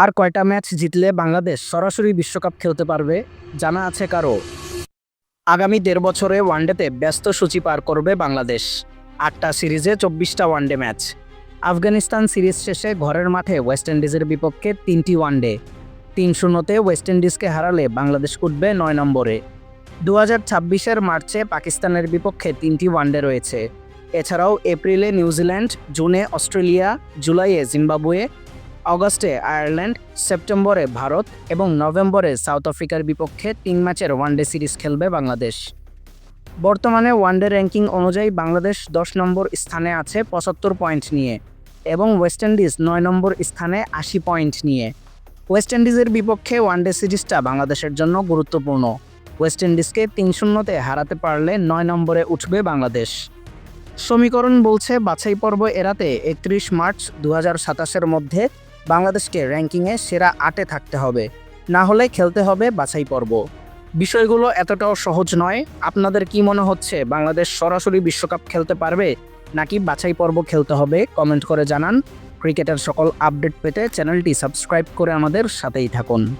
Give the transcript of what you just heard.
আর কয়টা ম্যাচ জিতলে বাংলাদেশ সরাসরি বিশ্বকাপ খেলতে পারবে, জানা আছে কারও? আগামী দেড় বছরে ওয়ানডেতে ব্যস্ত সূচি পার করবে বাংলাদেশ। আটটা সিরিজে চব্বিশটা ওয়ানডে ম্যাচ। আফগানিস্তান সিরিজ শেষে ঘরের মাঠে ওয়েস্ট ইন্ডিজের বিপক্ষে তিনটি ওয়ানডে। তিন শূন্যতে ওয়েস্ট ইন্ডিজকে হারালে বাংলাদেশ উঠবে নয় নম্বরে। দু হাজার ছাব্বিশের মার্চে পাকিস্তানের বিপক্ষে তিনটি ওয়ানডে রয়েছে। এছাড়াও এপ্রিলে নিউজিল্যান্ড, জুনে অস্ট্রেলিয়া, জুলাইয়ে জিম্বাবুয়ে অগস্টে আয়ারল্যান্ড, সেপ্টেম্বরে ভারত এবং নভেম্বরে সাউথ আফ্রিকার বিপক্ষে তিন ম্যাচের ওয়ানডে সিরিজ খেলবে বাংলাদেশ। বর্তমানে ওয়ানডে র্যাঙ্কিং অনুযায়ী বাংলাদেশ দশ নম্বর স্থানে আছে পঁচাত্তর পয়েন্ট নিয়ে এবং ওয়েস্ট ইন্ডিজ নয় নম্বর স্থানে আশি পয়েন্ট নিয়ে। ওয়েস্ট ইন্ডিজের বিপক্ষে ওয়ানডে সিরিজটা বাংলাদেশের জন্য গুরুত্বপূর্ণ। ওয়েস্ট ইন্ডিজকে তিন শূন্যতে হারাতে পারলে নয় নম্বরে উঠবে বাংলাদেশ। সমীকরণ বলছে বাছাই পর্ব এড়াতে একত্রিশ মার্চ দু হাজার মধ্যে বাংলাদেশকে র্যাঙ্কিংয়ে সেরা আটে থাকতে হবে। না হলে খেলতে হবে বাছাই পর্ব। বিষয়গুলো এতটাও সহজ নয়। আপনাদের কি মনে হচ্ছে, বাংলাদেশ সরাসরি বিশ্বকাপ খেলতে পারবে, নাকি বাছাই পর্ব খেলতে হবে? কমেন্ট করে জানান। ক্রিকেটের সকল আপডেট পেতে চ্যানেলটি সাবস্ক্রাইব করে আমাদের সাথেই থাকুন।